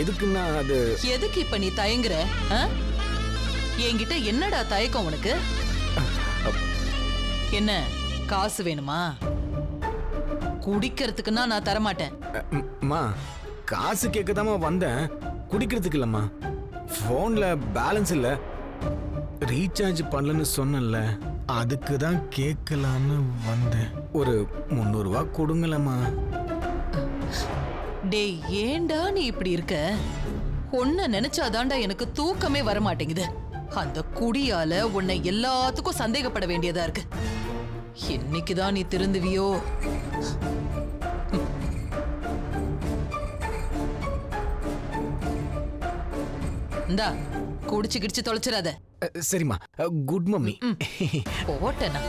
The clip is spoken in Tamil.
எதுக்குன்னா அது எதுக்கு இப்ப நீ தயங்குற ஆ? என்கிட்ட என்னடா தயக்கம் உனக்கு? என்ன காசு வேணுமா? குடிக்கிறதுக்குன்னா நான் தரமாட்டேன். அம்மா காசு கேட்க வந்தேன். குடிக்கிறதுக்கு இல்லம்மா. ஃபோன்ல பேலன்ஸ் இல்ல. ரீசார்ஜ் பண்ணலன்னு சொன்னேன்ல அதுக்கு தான் கேட்கலான்னு வந்தேன். ஒரு முந்நூறுரூவா கொடுங்களம்மா. டேய் ஏன்டா நீ இப்படி இருக்க? உன்னை நினைச்சாதான்டா எனக்கு தூக்கமே வர மாட்டேங்குது அந்த குடியால உன்னை எல்லாத்துக்கும் சந்தேகப்பட வேண்டியதா இருக்கு. என்னைக்குதான் நீ திருந்துவியோ? இந்தா குடிச்சு கிடிச்சு தொலைச்சிடாத. அ, சரிம்மா. Good mummy. போட்டேனா?